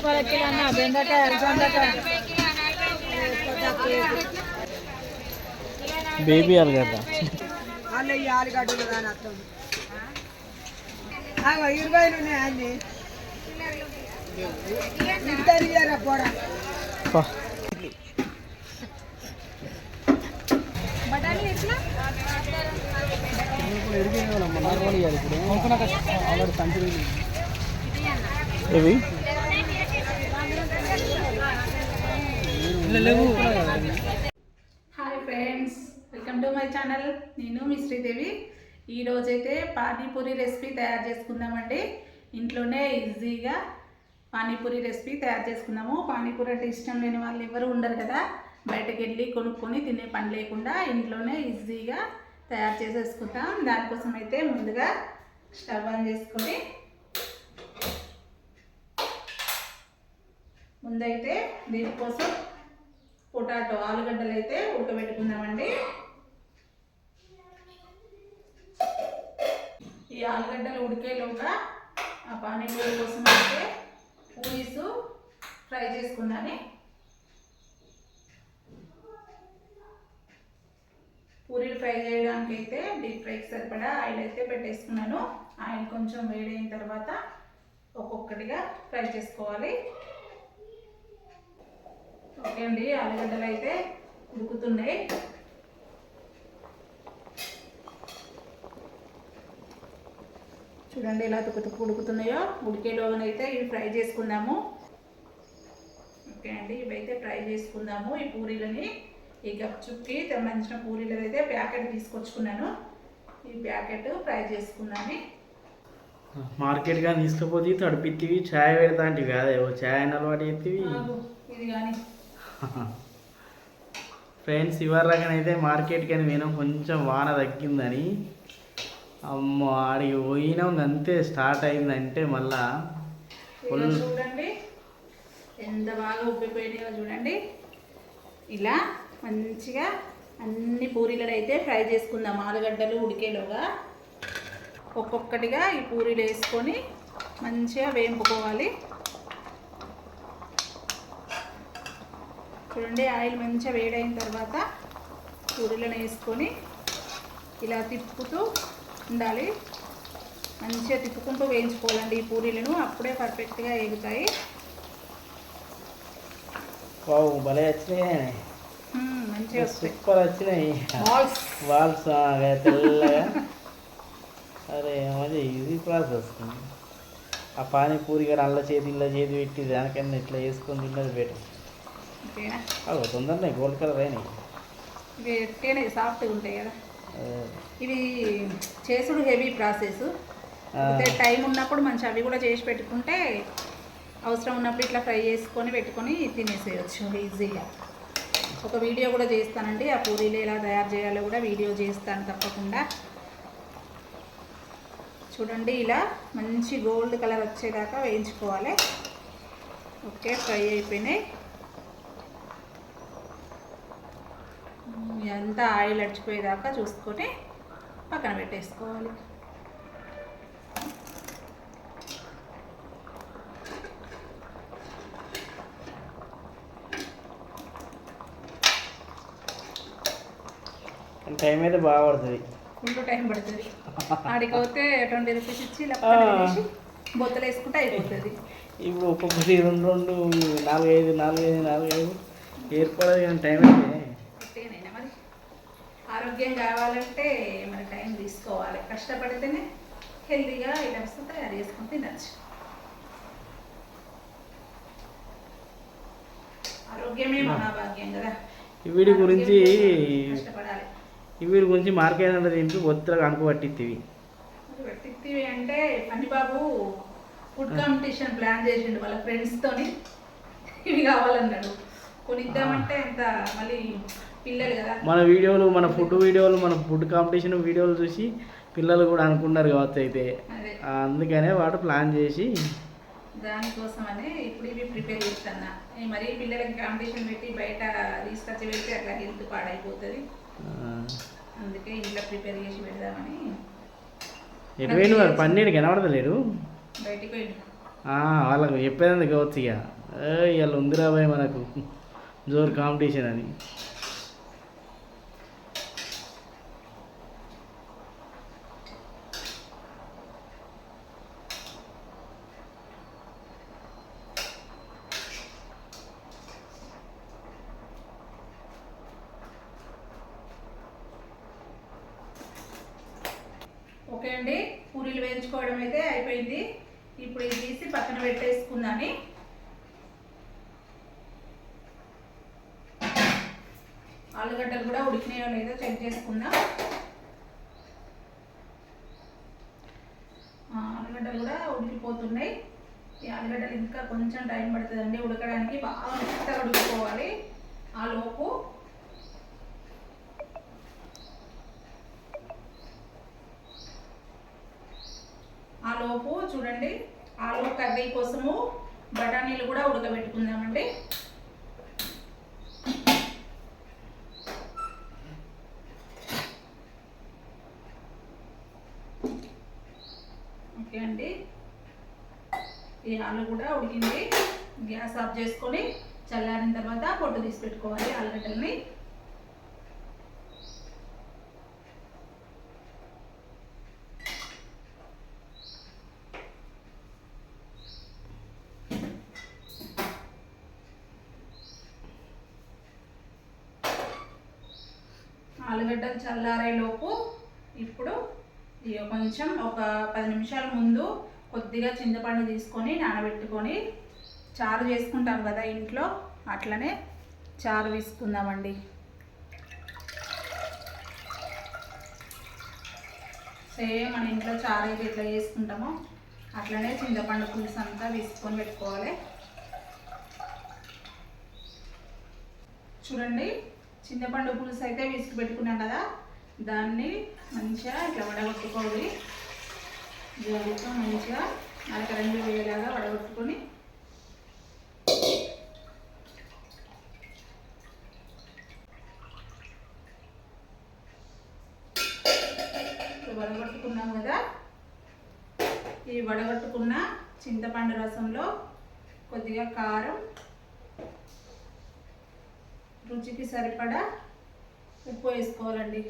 రూపాయల కిలో అన్న బెండకాయ దొండకాయ బేబీ ఆలుగడ్డ అల్ల ఈ ఆలుగడ్డలు కానీ వస్తుంది ఇరవైలు ఉన్నాయి అన్ని. ఇద్దరు పోరా. ఇవి hi friends welcome to my channel. నేను మీ శ్రీదేవి. ఈరోజైతే పానీపూరి రెసిపీ తయారు చేసుకుందామండి. ఇంట్లోనే ఈజీగా పానీపూరి రెసిపీ తయారు చేసుకుందాము. పానీపూరి అంటే ఇష్టం లేని వాళ్ళు ఎవరు ఉండరు కదా. బయటకు వెళ్ళి కొనుక్కొని తినే పని లేకుండా ఇంట్లోనే ఈజీగా తయారు చేసేసుకుంటాం దానికోసం అయితే ముందుగా స్టవ్ ఆన్ చేసుకొని ముందైతే దీనికోసం పొటాటో ఆలుగడ్డలు అయితే ఉడకబెట్టుకుందామండి. ఈ ఆలుగడ్డలు ఉడికేలోగా ఆ పానీపూరి కోసం అయితే పూరీస్ ఫ్రై చేసుకుందాని పూరీలు ఫ్రై చేయడానికి అయితే డీప్ ఫ్రైకి సరిపడా ఆయిల్ అయితే పెట్టేసుకున్నాను. ఆయిల్ కొంచెం వేడైన తర్వాత ఒక్కొక్కటిగా ఫ్రై చేసుకోవాలి. ఓకే అండి ఆలుగడ్డలు అయితే ఉడుకుతున్నాయి. చూడండి ఎలా తుక్కు తుక్కు ఉడుకుతున్నాయో. ఉడికేలోగానైతే ఇవి ఫ్రై చేసుకుందాము. ఓకే అండి ఇవైతే ఫ్రై చేసుకుందాము. ఈ పూరీలని ఈ గప్చుప్కి సంబంధించిన పూరీలు అయితే ప్యాకెట్ తీసుకొచ్చుకున్నాను. ఈ ప్యాకెట్ ఫ్రై చేసుకున్నాను. మార్కెట్ కానీ తీసుకుపోతే తడిపిత్తివి ఛాయ్ పెడతాంటివి కాదే? ఓ ఛాయ్ అని అలవాటు ఇది కానీ ఫ్రెండ్స్ ఇవరకనైతే మార్కెట్కి అని పోయినాం. కొంచెం వాన తగ్గిందని. అమ్మో ఆడికి పోయినాం. అంతే స్టార్ట్ అయిందంటే మళ్ళా ఇలా చూడండి. ఎంత బాగా ఉబ్బిపోయినాయో చూడండి. ఇలా మంచిగా అన్ని పూరీలను అయితే ఫ్రై చేసుకుందాం. ఆలుగడ్డలు ఉడికేలోగా. ఒక్కొక్కటిగా ఈ పూరీలు వేసుకొని మంచిగా వేంపుకోవాలి. చూడండి ఆయిల్ మంచిగా వేడైన తర్వాత పూరీలను వేసుకొని ఇలా తిప్పుతూ ఉండాలి. మంచిగా తిప్పుకుంటూ వేయించుకోవాలండి ఈ పూరీలను. అప్పుడే పర్ఫెక్ట్గా ఎగుతాయి. మంచిగా సూపర్ వచ్చినాయి. వాల్స్. తెల్లగా. అరే మంచి ఈజీ ప్రాసెస్ ఆ పానీపూరి కానీ అల్ల చేతి ఇళ్ళ చేతి పెట్టి దానికన్నా ఇట్లా వేసుకొని తిన్నది బెటర్. అవి తొందరనే గోల్డ్ కలర్ అయినాయి. ఇవి ఎట్టేనే సాఫ్ట్గా ఉంటాయి కదా. అదే. ఇవి చేసుడు హెవీ ప్రాసెస్ టైం ఉన్నప్పుడు మంచి అవి కూడా చేసి పెట్టుకుంటే అవసరం ఉన్నప్పుడు ఇట్లా ఫ్రై చేసుకొని పెట్టుకొని తినేసేయచ్చు ఈజీగా ఒక వీడియో కూడా చేస్తానండి. ఆ పూరీలు ఎలా తయారు చేయాలో కూడా వీడియో చేస్తాను తప్పకుండా. చూడండి ఇలా మంచి గోల్డ్ కలర్ వచ్చేదాకా వేయించుకోవాలి. ఓకే ఫ్రై అయిపోయినాయి. ఇదంతా ఆయిల్ అడిచిపోయేదాకా చూసుకొని పక్కన పెట్టేసుకోవాలి. టైం అయితే బాగా పడుతుంది. ఫుల్ టైం పడుతుంది. ఆడికి పోతే ట్వంటీ రూపీస్ ఇచ్చి బొత్తలు వేసుకుంటే అయిపోతుంది. ఇప్పుడు ఒక్కొక్కటి రెండు రెండు నాలుగైదు నాలుగైదు నాలుగైదు. ఏర్పడదు కానీ టైం మరి ఆరోగ్యం కావాలంటే మన టైం తీసుకోవాలి. కష్టపడితేనే ఇలా వస్తే తయారు చేసుకొని తినచ్చు. ఆరోగ్యమే మహాభాగ్యం కదా. వీడి గురించి వీడి గురించి మార్కెట్ తింటూ ఒత్తిగా కనుక పట్టిత్తివి తిత్తివి అంటే పనిబాబు ఫుడ్ కాంపిటీషన్ ప్లాన్ చేసిండు వాళ్ళ ఫ్రెండ్స్ తోని. ఇవి కావాలన్నాడు. కొనిద్దామంటే ఎంత మళ్ళీ మన వీడియోలు మన ఫుడ్ వీడియోలు మన ఫుడ్ కాంపిటీషన్ వీడియోలు చూసి పిల్లలు కూడా అనుకున్నారు కావచ్చు అయితే. అందుకనే వాడు ప్లాన్ చేసి దానికోసమనే ఇప్పుడు ఇవి ప్రిపేర్ చేస్తున్నా. మరీ పిల్లలకి కాంపిటీషన్ పెట్టి బయట తీసుకొచ్చి పెడితే అట్లా హెల్త్ పాడైపోతుంది. అందుకే ఇంట్లో ప్రిపేర్ చేసి పెడదామని. ఎటు పోయిండు వాడు పన్నీడు కనబడతలేడు బయటికి పోయిండు. ఆ, వాళ్ళకు చెప్పేది కావచ్చు ఇక. ఇవాళ ఉందిరా బాయ్ మనకు. జోరు కాంపిటీషన్ అని ఓకే అండి పూరీలు వేయించుకోవడం అయితే అయిపోయింది ఇప్పుడు ఇది తీసి పక్కన పెట్టేసుకుందాని ఆలుగడ్డలు కూడా ఉడికినాయో లేదో చెక్ చేసుకుందాం. ఆలుగడ్డలు కూడా ఉడికిపోతున్నాయి. ఈ ఆలుగడ్డలు ఇంకా కొంచెం టైం పడుతుందండి ఉడకడానికి బాగా మెత్తగా ఉడికిపోవాలి ఆ లోపు. ఆ లోపు చూడండి. ఆలు కర్రీ కోసము బఠానీలు కూడా ఉడకబెట్టుకుందామండి. ఓకే అండి. ఈ ఆలు కూడా ఉడికింది. గ్యాస్ ఆఫ్ చేసుకొని చల్లారిన తర్వాత పొట్టు తీసి పెట్టుకోవాలి ఆలుగడ్డల్ని. ఆలుగడ్డలు చల్లారే లోపు ఇప్పుడు కొంచెం ఒక పది నిమిషాల ముందు కొద్దిగా చింతపండు తీసుకొని నానబెట్టుకొని చారు చేసుకుంటాం కదా ఇంట్లో అట్లనే చారు తీసుకుందామండి. సేమ్ మన ఇంట్లో చారు అయితే ఎట్లా చేసుకుంటామో అట్లనే చింతపండు పులుసు అంతా తీసుకొని పెట్టుకోవాలి. చూడండి చింతపండు పులుసు అయితే విసుకు పెట్టుకున్నాం కదా దాన్ని మంచిగా ఇట్లా వడగొట్టుకోవాలి. జరుగుతూ మంచిగా నలక రెండు వేలాగా వడగొట్టుకొని వడగొట్టుకున్నాం కదా. ఈ వడగొట్టుకున్న చింతపండు రసంలో కొద్దిగా కారం రుచికి సరిపడా ఉప్పు వేసుకోవాలండి.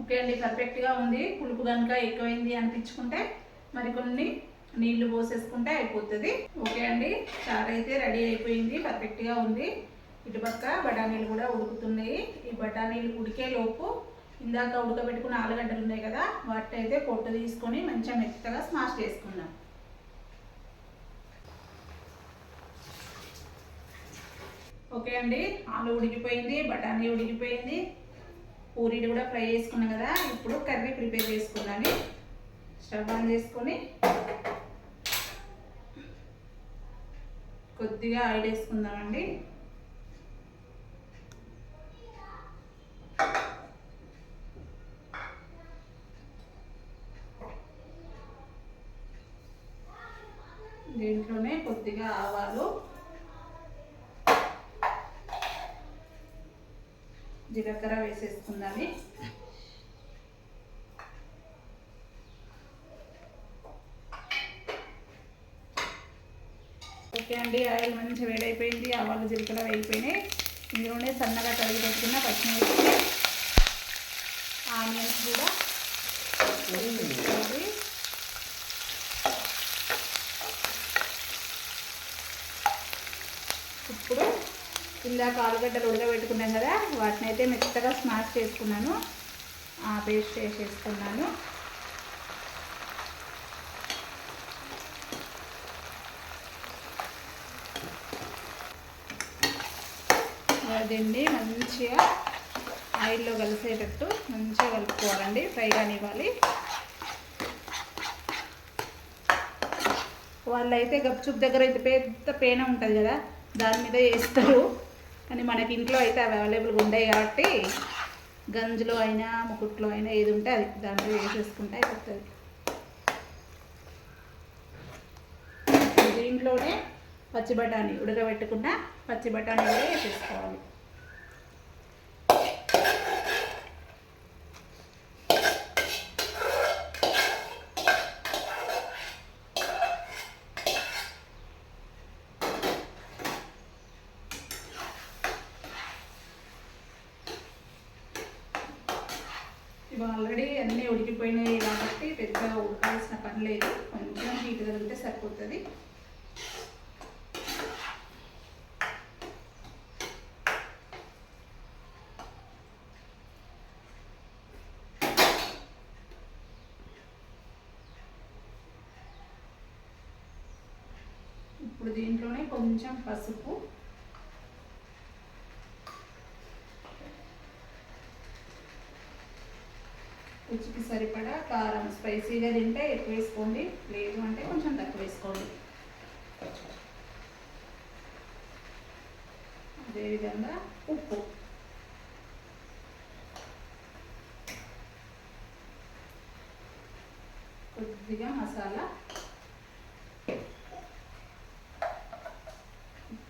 ఓకే అండి పర్ఫెక్ట్గా ఉంది. పులుపు కనుక ఎక్కువైంది అనిపించుకుంటే మరికొన్ని నీళ్ళు పోసేసుకుంటే అయిపోతుంది. ఓకే అండి చారు అయితే రెడీ అయిపోయింది పర్ఫెక్ట్గా ఉంది. ఇటుపక్క బఠానీలు కూడా ఉడుకుతున్నాయి. ఈ బఠానీలు ఉడికే లోపు ఇందాక ఉడకబెట్టుకున్న ఆలుగడ్డలు ఉన్నాయి కదా వాటి అయితే పొట్టు తీసుకొని మంచిగా మెత్తగా స్మాష్ చేసుకుందాం. ఓకే అండి ఆలు ఉడికిపోయింది బఠానీ ఉడికిపోయింది. పూరీలు కూడా ఫ్రై చేసుకున్నాం కదా ఇప్పుడు కర్రీ ప్రిపేర్ చేసుకున్నాను స్టవ్ ఆన్ చేసుకొని కొద్దిగా ఆయిల్ వేసుకుందామండి దీంట్లోనే కొద్దిగా ఆవాలు జీలకర్ర వేసేసుకుందాన్ని ఓకే అండి ఆయిల్ మంచిగా వేడైపోయింది ఆవాలు జీలకర్ర వేగిపోయినాయి. ఇందులోనే సన్నగా తరిగి పెట్టుకున్న పచ్చిమిర్చి ఆనియన్స్ కూడా వేసేసుకోవాలి. ఇప్పుడు ఇందాక ఆలుగడ్డలు ఉడకబెట్టుకున్నాం కదా వాటిని అయితే మెత్తగా స్మాష్ చేసుకున్నాను. ఆ పేస్ట్ వేసేసుకున్నాను. దీన్ని మంచిగా ఆయిల్లో కలిసేటట్టు మంచిగా కలుపుకోవాలండి ఫ్రై కానివ్వాలి. వాళ్ళైతే గప్చుప్ దగ్గర అయితే పెద్ద పేన ఉంటుంది కదా దాని మీద వేస్తారు. కానీ మనకి ఇంట్లో అయితే అవి అవైలబుల్గా ఉంటాయి కాబట్టి గంజులో అయినా ముకుట్లో అయినా ఏది ఉంటే అది దాంట్లో వేసేసుకుంటే అయిపోతుంది. దీంట్లోనే పచ్చి బఠానీ ఉడకబెట్టుకున్న పచ్చి బఠానీ కూడా వేసేసుకోవాలి ఇవి ఆల్రెడీ అన్నీ ఉడికిపోయినాయి కాబట్టి పెద్దగా ఉడకాల్సిన పని లేదు కొంచెం హీట్ కలిగితే సరిపోతుంది ఇప్పుడు దీంట్లోనే కొంచెం పసుపు. రుచికి సరిపడా కారం. స్పైసీగా తింటే ఎక్కువ వేసుకోండి. లేదు అంటే కొంచెం తక్కువ వేసుకోండి. అదేవిధంగా ఉప్పు. కొద్దిగా మసాలా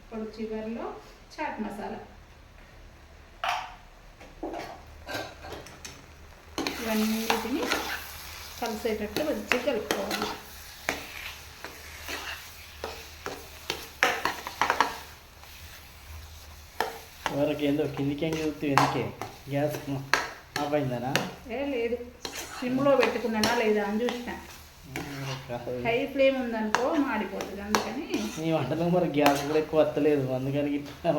ఇప్పుడు చివరిలో చాట్ మసాలా. ఇవన్నిటిని కలిసేటట్టు మంచిగా కలుపుకోవాలి. వరకు ఏందో కిందికి చూస్తే ఎందుకే? గ్యాస్ ఆపైందనా? ఏ లేదు. సిమ్లో పెట్టుకున్నానా లేదా అని చూసిన. హై ఫ్లేమ్ ఉందనుకో మాడిపోతుంది అందుకని నీ వంటలో మరి గ్యాస్ కూడా ఎక్కువ వస్తలేదు అందుకని ఇట్లా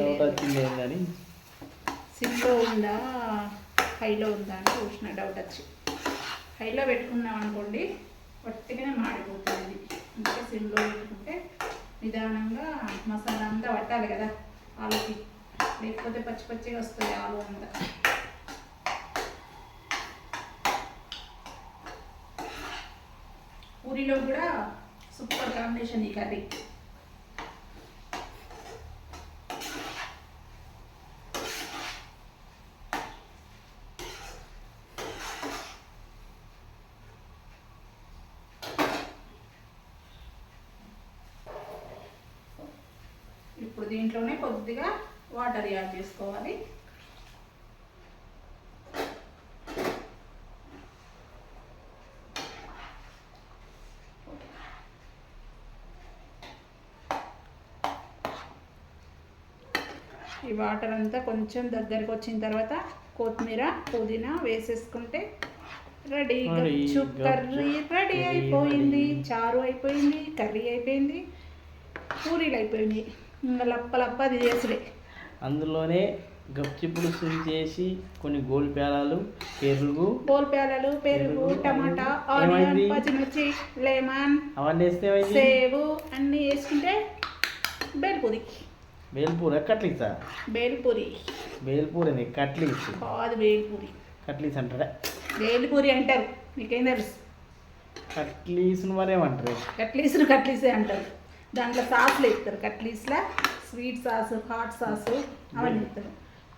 డౌట్ వచ్చింది ఏందని సిమ్లో ఉందా? హైలో ఉందా అని చూసిన డౌట్ వచ్చి. హైలో పెట్టుకున్నాం అనుకోండి వట్టిగానే మాడిపోతుంది అందుకే సిమ్లో పెట్టుకుంటే నిదానంగా మసాలా అంతా పట్టాలి కదా ఆలుకి. లేకపోతే పచ్చి పచ్చిగా వస్తుంది ఆలు అంతా. పూరిలో కూడా సూపర్ కాంబినేషన్ ఈ కర్రీ. ఇప్పుడు దీంట్లోనే కొద్దిగా వాటర్ యాడ్ చేసుకోవాలి. వాటర్ అంతా కొంచెం దగ్గరకు వచ్చిన తర్వాత కొత్తిమీర పుదీనా వేసేసుకుంటే రెడీ. గప్చు కర్రీ రెడీ అయిపోయింది. చారు అయిపోయింది కర్రీ అయిపోయింది పూరీలు అయిపోయినాయి. ఇంకా లప్ప లప్ప అది చేసుడే. అందులోనే గప్చి పులుసు చేసి కొన్ని గోల్ పేలాలు పెరుగు పోల్పేలలు పెరుగు పెరుగు, టమాటా? ఆనియన్ పచ్చిమిర్చి లెమన్ అవన్నీ వేస్తే సేవు అన్నీ వేసుకుంటే బేల్పూరి బేల్పూర్ కట్లీసా? బేల్పూరి బేల్పూర్ అని కట్లీస్. కాదు బేల్పూరి కట్లీస్ అంటారా? బేల్పూరి అంటారు. నీకేం తెలుసు? కట్లీస్ మరేమంటారు? కట్లీసులు కట్లీసే అంటారు. దాంట్లో సాస్లు వేస్తారు. కట్లీస్లా స్వీట్ సాస్ హాట్ సాస్ అవన్నీ వేస్తారు.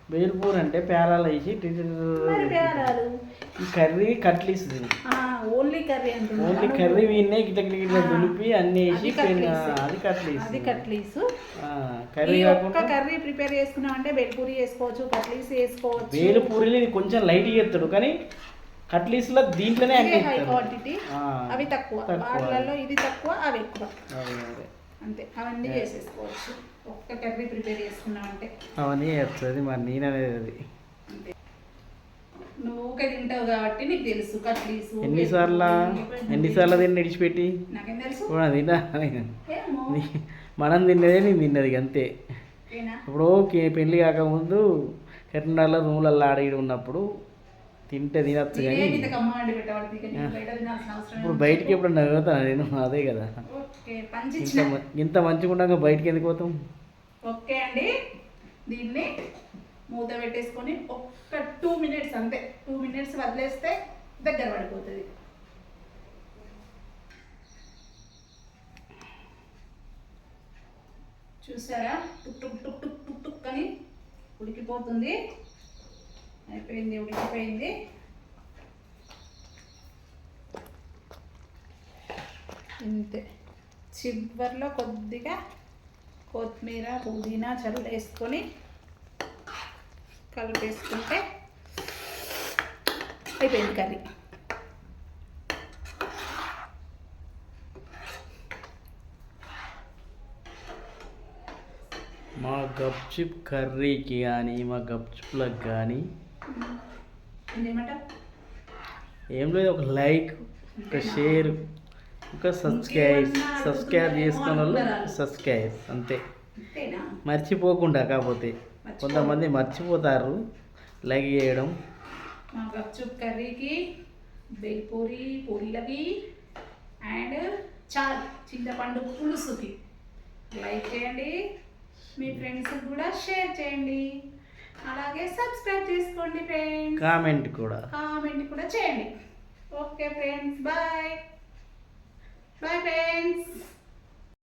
బేల్పూర్ అంటే పేలాలు వేసి పేరాలు ఈ curry cutlets only curry only curry వీన్నే గిట్ల గిట్ల దులిపి అన్ని వేసి అది కట్లీస్. అది కట్లీస్ కట్లీసు కర్రీ కాకుండా కర్రీ ప్రిపేర్ చేసుకున్నాం అంటే బెల్పూరి వేసుకోవచ్చు కట్లీస్ వేసుకోవచ్చు బేలుపూరిని కొంచెం లైట్ చేస్తాడు కానీ కట్లీస్లో దీంట్లోనే ఇవే యాడ్ హై క్వాంటిటీ అవి తక్కువ. వాటిలలో ఇది తక్కువ అవి ఎక్కువ. అంతే. అవన్నీ చేసేసుకోవచ్చు. ఒక్క కర్రీ ప్రిపేర్ చేసుకున్నాం అంటే. అవన్నీ చేస్తుంది మరి నేననేది అది అంతే. నువ్వు ఊకే తింటావు కాబట్టి నీకు తెలుసు కట్లీసు ఎన్నిసార్లు ఎన్నిసార్లు తిని విడిచిపెట్టి? నాకేం తెలుసు? తిన్నా. మనం తిన్నదే నేను తిన్నది అంతే. ఇప్పుడు ఓకే పెళ్ళి కాకముందు కరీంనగర్లో రూమ్లలో ఆడి ఉన్నప్పుడు తింటే తినచ్చు కానీ ఇప్పుడు బయటికి ఎప్పుడన్నా పోతాను నేను అదే కదా. ఓకే ఇంత మంచిగా ఉండగా బయటికి ఎందుకు పోతాం? ఓకే అండి. దీన్ని మూత పెట్టేసుకొని ఒక్క టూ మినిట్స్ అంతే. టూ మినిట్స్ వదిలేస్తే దగ్గర పడిపోతుంది. చూసారా? టుక్ టుక్ టుక్ టుక్ టుక్ టుక్ అని ఉడికిపోతుంది. అయిపోయింది ఉడికిపోయింది. ఇంతే. చివరిలో కొద్దిగా కొత్తిమీర పుదీనా చల్లేసుకొని కలిపేసుకుంటే అయిపోయింది కర్రీ. మా గప్చిప్ కర్రీకి కానీ మా గప్చిప్లకు కానీ ఏం లేదు ఒక లైక్ ఒక షేర్ ఒక సబ్స్క్రైబ్ సబ్స్క్రైబ్ చేసుకున్న వాళ్ళు సబ్స్క్రైబ్ అంతే. మర్చిపోకుండా కాకపోతే. కొంతమంది మర్చిపోతారు లైక్ చేయడం. గప్చుప్ కర్రీకి బేల్పూరి పూరీలకి అండ్ చారు చింతపండు పులుసుకి. లైక్ చేయండి. మీ ఫ్రెండ్స్కి కూడా షేర్ చేయండి. అలాగే సబ్స్క్రైబ్ చేసుకోండి ఫ్రెండ్స్ కామెంట్ కూడా. కామెంట్ కూడా చేయండి. Okay friends bye bye friends